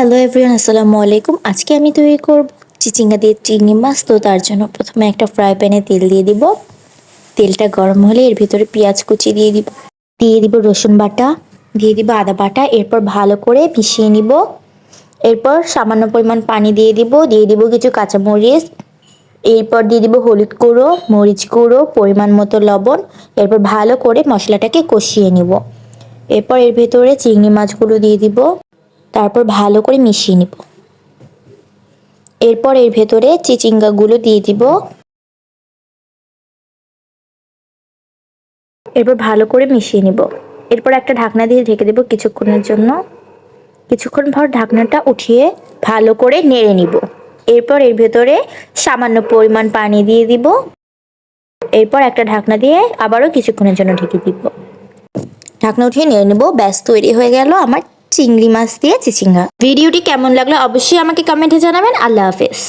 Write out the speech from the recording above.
Hello everyone আসসালামু আলাইকুম। আজকে আমি তৈরি করব চিচিঙ্গা দিয়ে চিংড়ি মাছ। তো তার জন্য প্রথমে একটা ফ্রাই প্যানে তেল দিয়ে দিব। তেলটা গরম হলে এর ভিতরে পেঁয়াজ কুচি দিয়ে দিব। দিয়ে দিব রসুন বাটা। দিয়ে দিব আদা বাটা। এরপর ভালো করে মিশিয়ে নিব। এরপর সামান্য পরিমাণ পানি দিয়ে দিব। দিয়ে দিব কিছু কাঁচামরিচ। এরপর দিয়ে দিব হলুদ গুঁড়ো, মরিচ গুঁড়ো, পরিমাণ মতো লবণ। এরপর ভালো করে মশলাটাকে কষিয়ে নিব। এরপর এর ভেতরে চিংড়ি মাছগুলো দিয়ে দিব। তারপর ভালো করে মিশিয়ে নিব। এরপর এর ভেতরে চিচিঙ্গাগুলো দিয়ে দিব। এরপর ভালো করে মিশিয়ে নিব। এরপর একটা ঢাকনা দিয়ে ঢেকে দেব কিছুক্ষণের জন্য। কিছুক্ষণ পর ঢাকনাটা উঠিয়ে ভালো করে নেড়ে নিব। এরপর এর ভেতরে সামান্য পরিমাণ পানি দিয়ে দিব। এরপর একটা ঢাকনা দিয়ে আবারও কিছুক্ষণের জন্য ঢেকে দিব। ঢাকনা উঠিয়ে নিয়ে নেব। ব্যাস, তৈরি হয়ে গেল আমার চিংড়ি মাছ দিয়ে চিচিঙ্গা। ভিডিওটি কেমন লাগল অবশ্যই আমাকে কমেন্টে জানাবেন। আল্লাহ হাফেজ।